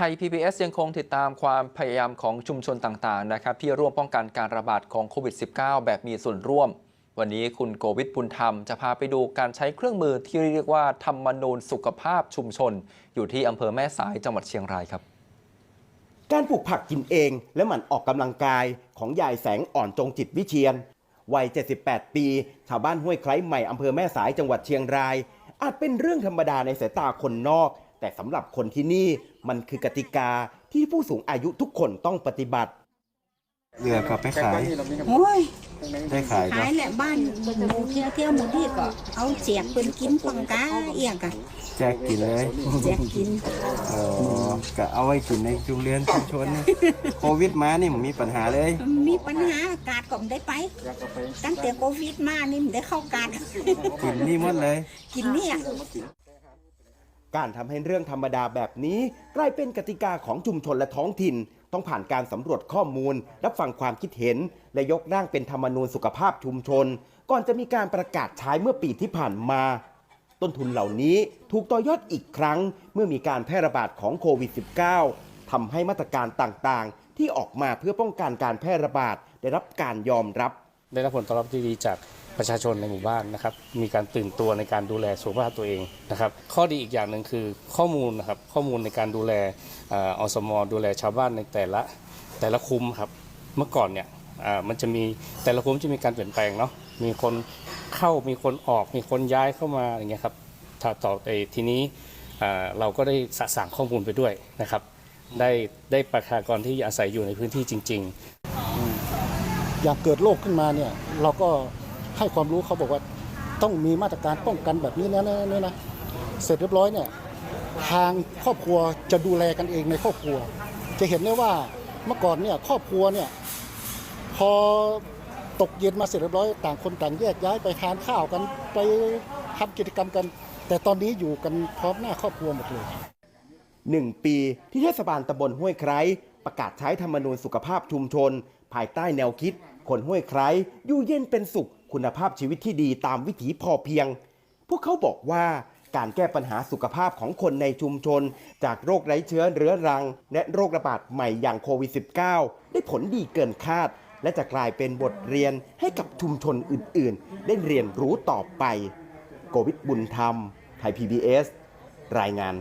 ไทย PBS ยังคงติดตามความพยายามของชุมชนต่างๆ นะครับที่ร่วมป้องกันการระบาดของโควิด -19 แบบมีส่วนร่วม วันนี้คุณโกวิทบุญธรรม จะพาไปดูการใช้เครื่องมือที่เรียกว่าธรรมนูญสุขภาพชุมชน อยู่ที่อำเภอแม่สายจังหวัดเชียงรายครับ การปลูกผักกินเองและหมั่นออกกำลังกายของยายแสงอ่อนจงจิตวิเชียนวัย 78 ปี ชาวบ้านห้วยไคล้ใหม่อำเภอแม่สายจังหวัดเชียงราย อาจเป็นเรื่องธรรมดาในสายตาคนนอก แต่สำหรับคนที่นี่มันคือกติกาที่ผู้สูงอายุทุกคนต้องปฏิบัติ เรือก็ไปขาย โอ้ยได้ขายก็ขายแหละบ้านหมูเที่ยวเที่ยวหมูที่ก็เอาเจียกเป็นกินปังกาเอียงกันแจกกินเลยเจียกกินเออก็เอาไว้กินในโรงเรียนชุมชนนี่โควิดมานี่มันมีปัญหาเลย มีปัญหาอากาศก็ไม่ได้ไป ตั้งแต่โควิดมานี่ไม่ได้เข้ากาดกินนี่หมดเลย กินเนี่ย การทำให้เรื่องธรรมดาแบบนี้กลายเป็นกติกาของชุมชนและท้องถิ่น ต้องผ่านการสำรวจข้อมูล รับฟังความคิดเห็น และยกร่างเป็นธรรมนูญสุขภาพชุมชน ก่อนจะมีการประกาศใช้เมื่อปีที่ผ่านมา ต้นทุนเหล่านี้ถูกต่อยอดอีกครั้ง เมื่อมีการแพร่ระบาดของโควิด -19 ทำให้มาตรการต่างๆ ที่ออกมาเพื่อป้องกันการแพร่ระบาดได้รับการยอมรับ ได้รับผลตอบรับที่ดีจาก ประชาชนในหมู่บ้านนะครับมีการตื่นตัวในการดูแลสุขภาพตัวเองนะครับข้อดีอีกอย่างหนึ่งคือข้อมูลนะครับข้อมูลในการดูแลเอ่ออสมดูแลชาวบ้านในแต่ละแต่ละคุมครับเมื่อก่อนเนี่ยมันจะมีแต่ละคุมจะมีการเปลี่ยนแปลงเนาะมีคนเข้ามีคนออกมีคนย้ายเข้ามาอย่างเงี้ยครับถ้าต่อไปทีนี้เราก็ได้สะสางข้อมูลไปด้วยนะครับ ได้ได้ประชากรที่อาศัยอยู่ในพื้นที่จริง ๆ อยางเกิดโรคขึ้นมาเนี่ยเราก็ ให้ความรู้เขาบอกว่าต้องมีมาตรการป้องกันแบบนี้นะนะนะนะเสร็จเรียบร้อยเนี่ยทางครอบครัวจะดูแลกันเองในครอบครัว จะเห็นได้ว่าเมื่อก่อนเนี่ยครอบครัวเนี่ยพอตกเย็นมาเสร็จเรียบร้อยต่างคนต่างแยกย้ายไปทานข้าวกันไปทำกิจกรรมกัน แต่ตอนนี้อยู่กันพร้อมหน้าครอบครัวหมดเลยหนึ่งปีที่เทศบาลตำบลห้วยไคร้ประกาศใช้ธรรมนูญสุขภาพชุมชน ภายใต้แนวคิดคนห้วยไคร้อยู่เย็นเป็นสุข คุณภาพชีวิตที่ดีตามวิถีพอเพียง พวกเขาบอกว่าการแก้ปัญหาสุขภาพของคนในชุมชน จากโรคไร้เชื้อเรื้อรัง และโรคระบาดใหม่อย่างโควิด -19 ได้ผลดีเกินคาด และจะกลายเป็นบทเรียนให้กับชุมชนอื่นๆ ได้เรียนรู้ต่อไป โกวิทบุญธรรม ไทย PBS รายงาน